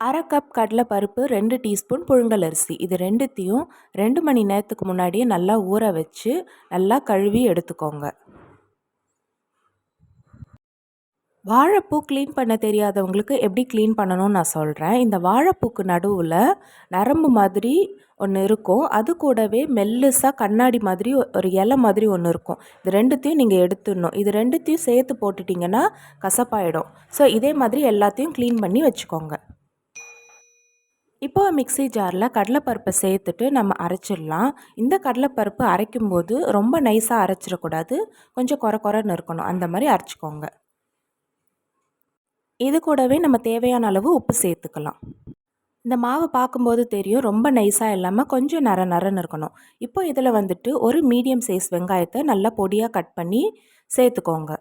அரை கப் கடலைப்பருப்பு ரெண்டு டீஸ்பூன் புழுங்கல் அரிசி. இது ரெண்டுத்தையும் ரெண்டு மணி நேரத்துக்கு முன்னாடியே நல்லா ஊற வச்சு நல்லா கழுவி எடுத்துக்கோங்க. வாழைப்பூ க்ளீன் பண்ண தெரியாதவங்களுக்கு எப்படி க்ளீன் பண்ணணும்னு நான் சொல்கிறேன் இந்த வாழைப்பூக்கு நடுவில் நரம்பு மாதிரி ஒன்று இருக்கும். அது கூடவே மெல்லுசாக கண்ணாடி மாதிரி ஒரு இலை மாதிரி ஒன்று இருக்கும். இது ரெண்டுத்தையும் நீங்கள் எடுத்துடணும். இது ரெண்டுத்தையும் சேர்த்து போட்டுட்டிங்கன்னா கசப்பாயிடும். ஸோ இதே மாதிரி எல்லாத்தையும் க்ளீன் பண்ணி வச்சுக்கோங்க. இப்போ மிக்ஸி ஜாரில் கடலைப்பருப்பை சேர்த்துட்டு நம்ம அரைச்சிடலாம். இந்த கடலைப்பருப்பு அரைக்கும்போது ரொம்ப நைஸாக அரைச்சிடக்கூடாது. கொஞ்சம் குறை குறைன்னு இருக்கணும். அந்த மாதிரி அரைச்சிக்கோங்க. இது கூடவே நம்ம தேவையான அளவு உப்பு சேர்த்துக்கலாம். இந்த மாவை பார்க்கும்போது தெரியும் ரொம்ப நைஸாக இல்லாமல் கொஞ்சம் நர நரன்னு இருக்கணும். இப்போ இதில் வந்துட்டு ஒரு மீடியம் சைஸ் வெங்காயத்தை நல்லா பொடியாக கட் பண்ணி சேர்த்துக்கோங்க.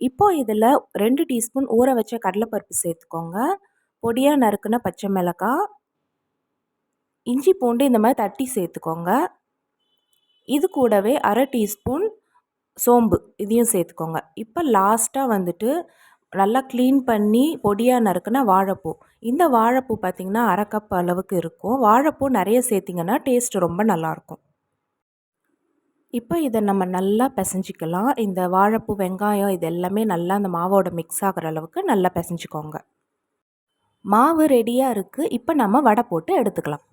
இப்போ இதில் ரெண்டு டீஸ்பூன் ஊற வச்ச கடலைப்பருப்பு சேர்த்துக்கோங்க. பொடியாக நறுக்குன பச்சை மிளகாய் இஞ்சி பூண்டு இந்த மாதிரி தட்டி சேர்த்துக்கோங்க. இது கூடவே அரை டீஸ்பூன் சோம்பு இதையும் சேர்த்துக்கோங்க. இப்போ லாஸ்ட்டாக வந்துட்டு நல்லா க்ளீன் பண்ணி பொடியாக நறுக்குன வாழைப்பூ. இந்த வாழைப்பூ பார்த்திங்கன்னா அரை கப் அளவுக்கு இருக்கும். வாழைப்பூ நிறைய சேர்த்திங்கன்னா டேஸ்ட் ரொம்ப நல்லாயிருக்கும். இப்போ இதை நம்ம நல்லா பிசைஞ்சிக்கலாம். இந்த வாழைப்பூ வெங்காயம் இது எல்லாமே நல்லா அந்த மாவோட மிக்ஸ் ஆகிற அளவுக்கு நல்லா பிசைஞ்சிக்கோங்க. மாவு ரெடியாக இருக்குது இப்போ நம்ம வடை போட்டு எடுத்துக்கலாம்.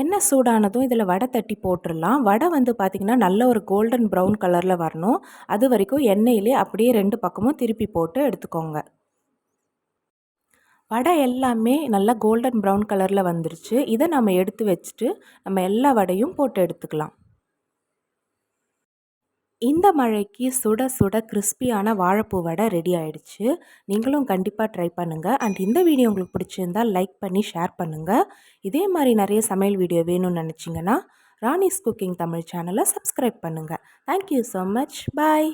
எண்ணெய் சூடானதும் இதில் வடை தட்டி போட்டுடலாம். வடை வந்து பார்த்திங்கன்னா நல்ல ஒரு கோல்டன் ப்ரௌன் கலரில் வரணும். அது வரைக்கும் எண்ணெயிலே அப்படியே ரெண்டு பக்கமும் திருப்பி போட்டு எடுத்துக்கோங்க. வடை எல்லாமே நல்லா கோல்டன் ப்ரௌன் கலரில் வந்துருச்சு. இதை நம்ம எடுத்து வச்சுட்டு நம்ம எல்லா வடையும் போட்டு எடுத்துக்கலாம். இந்த மழைக்கு சுட சுட கிறிஸ்பியான வாழைப்பூ வடை ரெடி ஆகிடுச்சு நீங்களும் கண்டிப்பாக ட்ரை பண்ணுங்கள் அண்ட் இந்த வீடியோ உங்களுக்கு பிடிச்சிருந்தால் லைக் பண்ணி ஷேர் பண்ணுங்கள் இதே மாதிரி நிறைய சமையல் வீடியோ வேணும்னு நினச்சிங்கன்னா ராணிஸ் குக்கிங் தமிழ் சேனலை சப்ஸ்கிரைப் பண்ணுங்கள் தேங்க்யூ ஸோ மச் பாய்